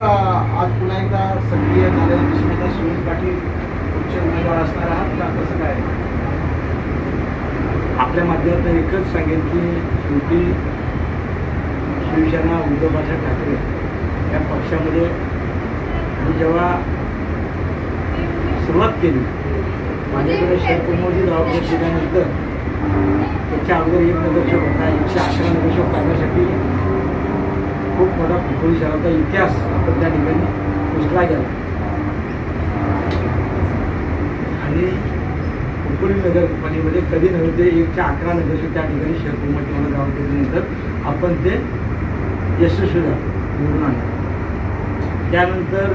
आज पुन्हा एकदा सक्रिय झालेले दिसून येतात सुनील पाटील पुढचे उमेदवार असणार आहात का? कसं काय? आपल्या माध्यमातून एकच सांगेन की शेवटी शिवसेना उद्धव बाळासाहेब ठाकरे या पक्षामध्ये मी जेव्हा सुरुवात केली माझ्याकडे शेतकरी जबाबदारी दिल्यानंतर त्याच्या अगोदर एक नगरसेवक होता एकशे अकरा नगरसेवक करण्यासाठी खूप मोठा खोपोली शहराचा इतिहास आपण त्या ठिकाणी पुसला गेला. आणि खोपोली नगरपालिकेमध्ये कधी नव्हते एकशे अकरा नगरसेवक त्या ठिकाणी शहर मला गाव केल्यानंतर आपण ते यशस्वी झालो निवडून आणलं. त्यानंतर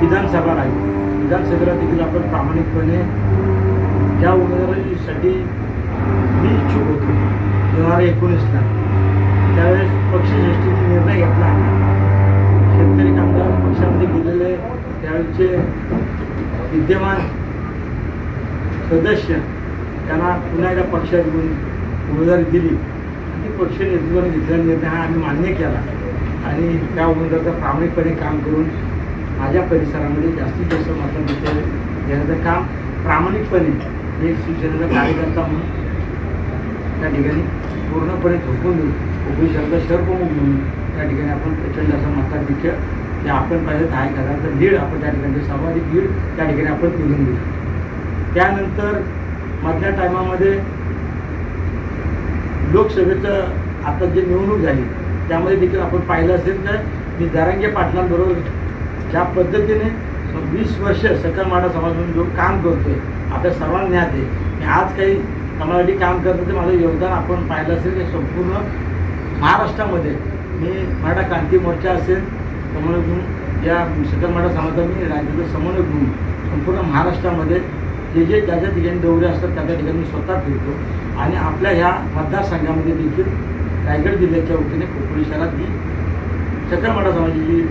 विधानसभा राहील. विधानसभेला देखील आपण प्रामाणिकपणे ज्या उमेदवारीसाठी मी इच्छुक होतो. दोन हजार एकोणीसला. त्यावेळेस पक्षश्रेष्ठीने निर्णय घेतला. शेतकरी कामगार पक्षामध्ये गेलेले त्यावेळेचे विद्यमान सदस्य त्यांना पुन्हा एकदा पक्षात घेऊन उमेदवारी दिली. आणि पक्ष नेतृत्वाने घेतलेला निर्णय हा आम्ही मान्य केला. आणि त्या उमेदवाराचं प्रामाणिकपणे काम करून माझ्या परिसरामध्ये जास्तीत जास्त मतांचे घेण्याचं काम प्रामाणिकपणे एक शिवसेनेचा कार्यकर्ता म्हणून त्या ठिकाणी पूर्णपणे झोपून देऊ कोकणी शब्द सर्वमुख म्हणून त्या ठिकाणी आपण प्रचंड असं मताधिक्य जे आपण पाहिजे दहा एक तर दीड आपण त्या ठिकाणी सर्वाधिक दीड त्या ठिकाणी आपण निघून देऊ. त्यानंतर मधल्या टायमामध्ये लोकसभेचं आता जे निवडणूक झाली त्यामध्ये देखील आपण पाहिलं असेल तर मी दरांगे पाटलांबरोबर ज्या पद्धतीने वीस वर्ष सकल माडा समाज म्हणून जो काम करतोय आपल्या सर्वांना ज्ञात आहे आज काही समाजासाठी काम करत होते माझं योगदान आपण पाहिलं असेल की संपूर्ण महाराष्ट्रामध्ये मी मराठा क्रांती मोर्चा असेल समन्वय म्हणून या सकल मराठा समाजाचा मी राज्याचं समन्वय म्हणून संपूर्ण महाराष्ट्रामध्ये जे जे ज्या ज्या ठिकाणी दौरे असतात त्या त्या ठिकाणी मी स्वतः फिरतो. आणि आपल्या ह्या मतदारसंघामध्ये देखील रायगड जिल्ह्याच्या वतीने कोकणी शहरात जी सकल मराठा समाजाची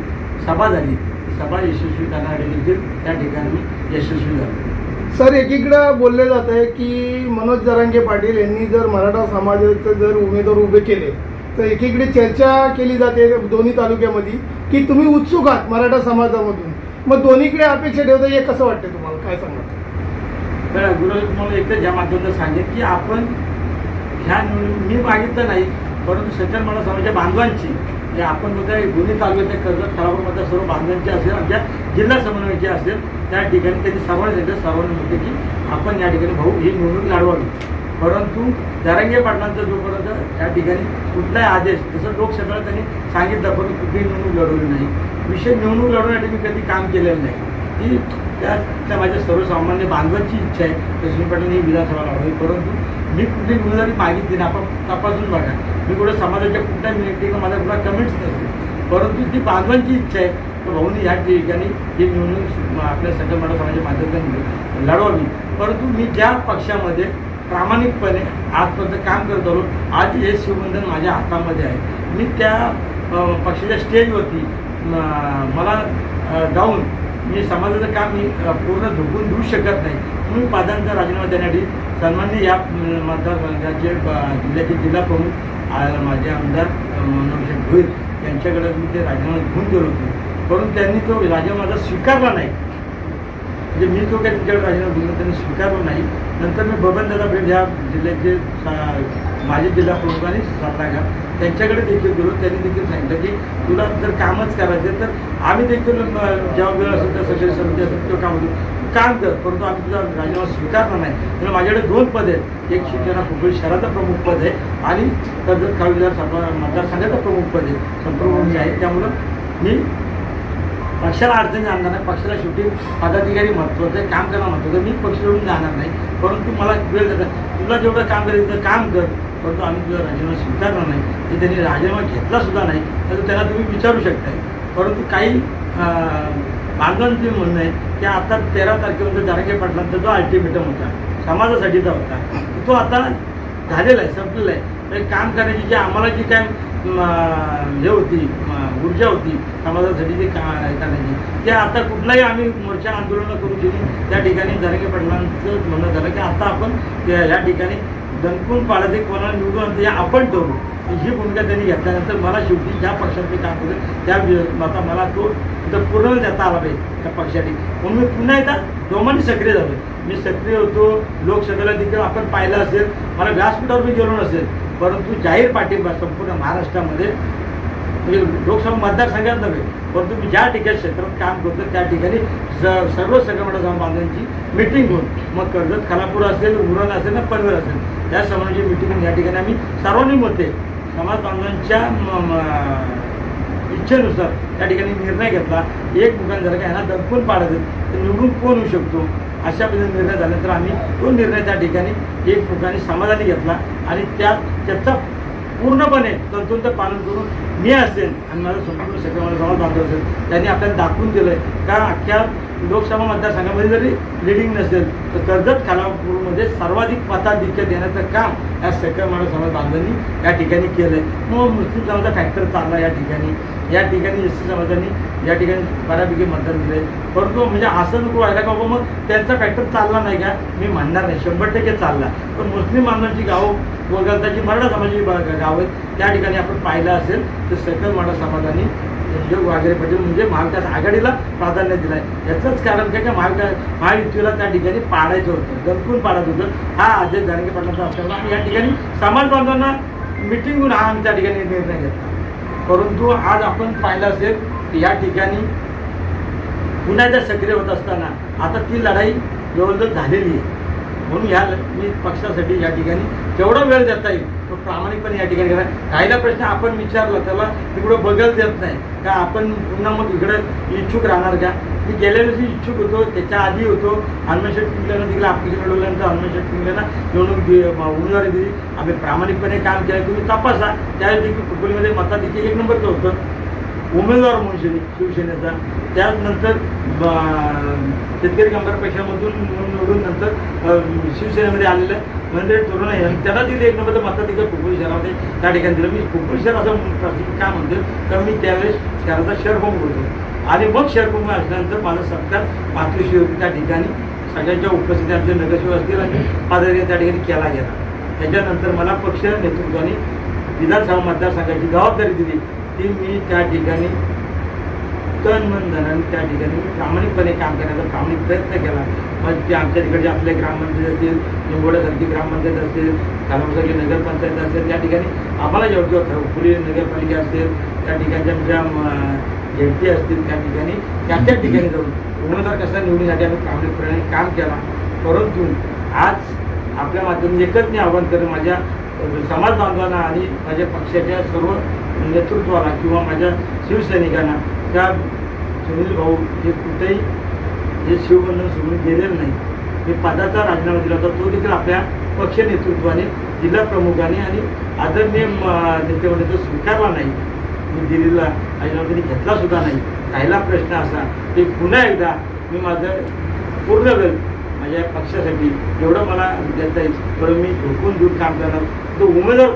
सभा झाली ती सभा यशस्वी करण्यासाठी देखील त्या ठिकाणी यशस्वी झालो. सर एकीकडं बोलले जात आहे की मनोज जरांगे पाटील यांनी जर मराठा समाजाचे जर उमेदवार उभे केले तर एकीकडे चर्चा केली जाते दोन्ही तालुक्यामध्ये की तुम्ही उत्सुक आहात मराठा समाजामधून. मग दोन्हीकडे अपेक्षा ठेवता हे कसं वाटतं तुम्हाला? काय सांगा गुरुजी तुम्हाला एकदा ज्या माध्यमातून सांगेल की आपण ह्या निवडणूक मी मागितलं नाही परंतु सज्जन मला समाजाच्या बांधवांची जे आपण उद्या दोन्ही तालुक्याच्या कर्जत खराबमध्ये सर्व बांधवांची असेल आमच्या जिल्हा समन्वयाची असेल त्या ठिकाणी त्यांनी सर्वांनी सांगितलं सर्वांनी म्हणते की आपण या ठिकाणी भाऊ ही निवडणूक लढवावी. परंतु दरंगे पाटलांचा जोपर्यंत त्या ठिकाणी कुठलाही आदेश जसं लोकसभेला त्यांनी सांगितलं परंतु कुठली निवडणूक लढवली नाही. विषय निवडणूक लढवण्यासाठी मी कधी काम केलेलं नाही. ती त्या त्या माझ्या सर्वसामान्य बांधवांची इच्छा आहे लक्ष्मी पाटील ही विधानसभा लढवली. परंतु मी कुठली उमेदवारी मागितली ना आपण तपासून बघा. मी कुठं समाजाच्या कुठल्याही मिटिंगला माझ्या कुठला कमेंट्स नसते परंतु ती बांधवांची इच्छा आहे तर भाऊनी ह्या ठिकाणी ही निवडणूक आपल्या संघ मराठा समाजाच्या माध्यमातून लढवली. परंतु मी ज्या पक्षामध्ये प्रामाणिकपणे आजपर्यंत काम करत आलो. आज हे शिवबंधन माझ्या हातामध्ये आहे. मी त्या पक्षाच्या स्टेजवरती मला जाऊन मी समाजाचं काम मी पूर्ण झोपून देऊ शकत नाही. म्हणून पादांचा राजीनामा देण्यासाठी सन्मान्य या मतदारसंघाचे जिल्ह्याचे जिल्हा प्रमुख माझे आमदार अ, भोईर यांच्याकडे मी ते राजीनामा घेऊन गेलो होतो. परंतु त्यांनी तो राजीनामा माझा स्वीकारला नाही. म्हणजे मी तो काही तुमच्याकडे राजीनामा दिला त्यांनी स्वीकारला नाही. नंतर मी बबनदादा भेट ह्या जिल्ह्याचे सा- माजी जिल्हा प्रमुख आणि सल्लागार त्यांच्याकडे देखील गेलो. त्यांनी देखील सांगितलं की तुला जर कामच करायचं तर आम्ही देखील जेव्हा वेळ असेल त्या सगळे समिती असेल तो काम होतो काम कर. परंतु आम्ही तुझा राजीनामा स्वीकारला नाही. तर माझ्याकडे दोन पद आहेत. एक शिवसेना कोकण शहराचं प्रमुख पद आहे आणि कर्जत खाव मतदारसंघाचं प्रमुख पद आहे. संप्रमुख आहे. त्यामुळं मी पक्षाला अडचणी आणणार नाही पक्षाला शेवटी पदाधिकारी महत्त्वाचं आहे काम करणं महत्त्वाचं मी पक्ष सोडून जाणार नाही परंतु मला वेळ देतात. तुला जेवढं काम करायचं तर काम कर परंतु आम्ही तुझा राजीनामा स्वीकारणार नाही. की त्यांनी राजीनामा घेतला सुद्धा नाही तर त्यांना तुम्ही विचारू शकताय. परंतु काही अं, जे म्हणणं आहे की आता तेरा तारखेपर्यंत जारंगे पाटलांचा जो अल्टिमेटम होता समाजासाठीचा होता तो आता झालेला आहे संपलेला आहे. काम करण्याची जी आम्हाला जी काय हे होती ऊर्जा होती समाजासाठी जी का नाही. ते आता कुठलाही आम्ही मोर्चा आंदोलनं करू दिली त्या ठिकाणी जरांगे पाटलांचं म्हणणं झालं की आता आपण त्या- या ठिकाणी दणकून पाडायचे कोणाला निवडून आणते हे आपण ठरवू. ही भूमिका त्यांनी घेतल्यानंतर मला शेवटी ज्या पक्षात मी काम करेल त्या आता मला तो पूर्ण देता आला पाहिजे त्या पक्षाने म्हणून मी पुन्हा एकदा दोघांनी सक्रिय झालो मी सक्रिय होतो लोकसभेला देखील आपण पाहिलं असेल मला व्यासपीठावर मी गेलो नसेल. परंतु जाहीर पाठिंबा संपूर्ण महाराष्ट्रामध्ये म्हणजे लोकसभा मतदारसंघात नव्हे परंतु मी ज्या ठिकाणी क्षेत्रात काम करतो त्या ठिकाणी स- सर्व संघटना बांधवांची मिटिंग घेऊन मग कर्जत खालापूर असेल उरण असेल ना पनवेल असेल त्या सर्वांची मिटिंग या ठिकाणी आम्ही सर्वांनी मते समाज बांधवांच्या म- इच्छेनुसार त्या ठिकाणी निर्णय घेतला. एक मुखान जर का ह्यांना दडपून पाडायचं तर निवडून कोण होऊ शकतो? अशा पद्धतीने निर्णय झाल्यानंतर आम्ही तो निर्णय त्या ठिकाणी एक ठिकाणी समाधानी घेतला आणि त्या त्याचा पूर्णपणे तंतुंत पालन करून मी असेल आणि माझं संपूर्ण सगळं मला समाज बांधव असेल त्यांनी आपल्याला दाखवून दिलं आहे का अख्ख्या लोकसभा मतदारसंघामध्ये जरी लिडिंग नसेल तर कर्जत खानापूरमध्ये सर्वाधिक मताधिक्य देण्याचं काम या सकल माणूस समाज बांधवांनी या ठिकाणी केलंय. मग मुस्लिम समाजाचा फॅक्टर चालला या ठिकाणी. या ठिकाणी एस टी समाजाने या ठिकाणी बऱ्यापैकी मतदान दिले परंतु म्हणजे असं नको व्हायला का बाबा मग त्यांचा फॅक्टर चालला नाही का? मी म्हणणार नाही शंभर टक्के चालला. पण मुस्लिम बांधवांची गावं वगळता जी मराठा समाजाची गावं आहेत त्या ठिकाणी आपण पाहिलं असेल तर सकल मराठा समाजाने उद्योग वगैरे पाटील म्हणजे महाविकास आघाडीला प्राधान्य दिलं आहे याचंच कारण काय का महाविकास महायुतीला त्या ठिकाणी पाडायचं होतं. दणकून पाडायचं होतं. हा अजय जानके पाटलांचा असल्यामुळे आम्ही या ठिकाणी समाज बांधवांना मिटिंग होऊन हा आमच्या त्या ठिकाणी निर्णय घेतला. परंतु आज आपण पाहिलं असेल की या ठिकाणी पुन्हा सक्रिय होत असताना आता ती लढाई जवळजवळ झालेली आहे. म्हणून ह्या मी पक्षासाठी या ठिकाणी जेवढा वेळ देता येईल तो प्रामाणिकपणे या ठिकाणी करा. काहीला प्रश्न आपण विचारला त्याला तिकडं बगल देत नाही. का आपण पुन्हा मग इकडं इच्छुक राहणार का? मी गेल्या दिवशी इच्छुक होतो त्याच्या आधी होतो. हनुमशेट किंगल्यानं तिकडे ॲप्लिकेशन लढवल्यानंतर हनुमशेट पिंगल्यानं निवडणूक दि उमेदवारी दिली आम्ही प्रामाणिकपणे काम केलं तुम्ही तपासा. त्यावेळी देखील कुटुंबीमध्ये मताधिक्य एक नंबरचं होतं. उमेदवार म्हणून शिव शिवसेनेचा. त्यानंतर शेतकरी कामगार पक्षामधून निवडून नंतर शिवसेनेमध्ये आलेलं म्हणजे तरुण आहे आणि त्याला दिले एक नंबर मताधिकार फुटबॉल शहरामध्ये. त्या ठिकाणी दिलं. मी फुटबॉल शहर असं प्राथमिक काय म्हणतो तर मी त्यावेळेस शहराचा शहर होतो आणि मग शहर असल्यानंतर माझा सरकार मातृशी होती. त्या ठिकाणी सगळ्यांच्या उपस्थिती आमचे नगरसेवक असतील आणि पादरी त्या ठिकाणी केला गेला. त्याच्यानंतर मला पक्ष नेतृत्वाने विधानसभा मतदारसंघाची जबाबदारी दिली. ती मी त्या ठिकाणी तन मन धनाने त्या ठिकाणी मी प्रामाणिकपणे काम करण्याचा प्रामाणिक प्रयत्न केला. मग ते आमच्या तिकडचे आपले ग्रामपंचायत असतील निंबोड्यासारखी ग्रामपंचायत असेल कालामसारखी नगरपंचायत असेल त्या ठिकाणी आम्हाला योग्य होतं पुढे नगरपालिका असेल त्या ठिकाणच्या आमच्या झेडपी असतील त्या ठिकाणी त्या त्या ठिकाणी जाऊन उमेदवार कसा निवडण्यासाठी आम्ही प्रामाणिकपणे काम केला. परंतु आज आपल्या माध्यमातून एकच मी आव्हान करेन माझ्या समाज बांधवांना आणि माझ्या पक्षाच्या सर्व नेतृत्वाला किंवा माझ्या शिवसैनिकांना त्या सुनील भाऊ हे कुठेही हे शिवबंधन सोडून गेलेलं नाही. मी पदाचा राजीनामा दिला होता तो देखील आपल्या पक्ष नेतृत्वाने जिल्हा प्रमुखाने आणि आदरणीय नेतेमध्ये तो स्वीकारला नाही. मी दिल्लीला राजीनामा त्यांनी घेतला सुद्धा नाही. राहिला प्रश्न असा की पुन्हा एकदा मी माझं पूर्ण वेळ माझ्या पक्षासाठी एवढं मला देता येईल. तेवढं मी झोकून दूर काम करणार. तो उमेदवार